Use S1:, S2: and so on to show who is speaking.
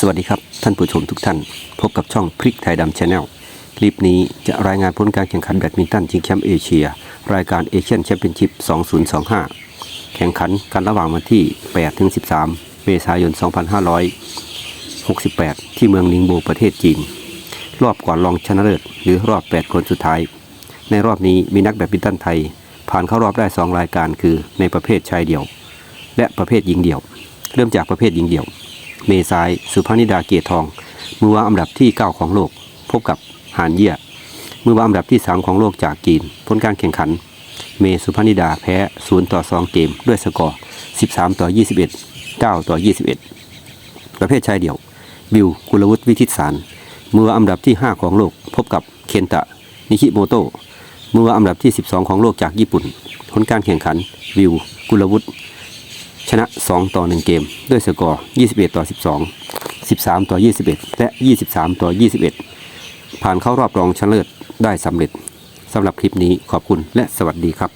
S1: สวัสดีครับ ท่านผู้ชมทุกท่าน พบกับช่องพริกไทยดำชาแนลคลิปนี้จะรายงานผลการแข่งขันแบดมินตันชิงแชมป์เอเชีย รายการเอเชียนแชมเปี้ยนชิพ 2025 แข่งขันกันระหว่างวันที่ 8 ถึง 13 เมษายน 2568 ที่เมืองนิงโบประเทศจีน รอบก่อนรองชนะเลิศหรือรอบ 8 คนสุดท้าย ในรอบนี้มีนักแบดมินตันไทย ผ่านเข้ารอบได้ 2 รายการคือในประเภทชายเดี่ยว และประเภทหญิงเดี่ยว เริ่มจากประเภทหญิงเดี่ยว เมษายสุภานิดาเกียรติทอง มือวาอันดับที่ 9 ของโลก พบกับหานเยี่ย มือวาอันดับที่ 3 ของโลกจากจีน ผลการแข่งขัน เมสุภานิดาแพ้ 0 ต่อ 2 เกม ด้วยสกอร์ 13 ต่อ 21 9 ต่อ 21 ประเภทชายเดี่ยว บิวกุลวุฒิวิทิตสาร มือวาอันดับที่ 5 ของโลก พบกับเคนตะ นิชิโมโตะมือวาอันดับที่ 12 ของโลกจากญี่ปุ่น ผลการแข่งขันบิว กุลวุฒิ ชนะ 2 ต่อ 1 เกม ด้วยสกอร์ 21 ต่อ 12 13 ต่อ 21 และ 23 ต่อ 21 ผ่านเข้ารอบรองชนะเลิศได้สำเร็จสำหรับคลิปนี้ขอบคุณและสวัสดีครับ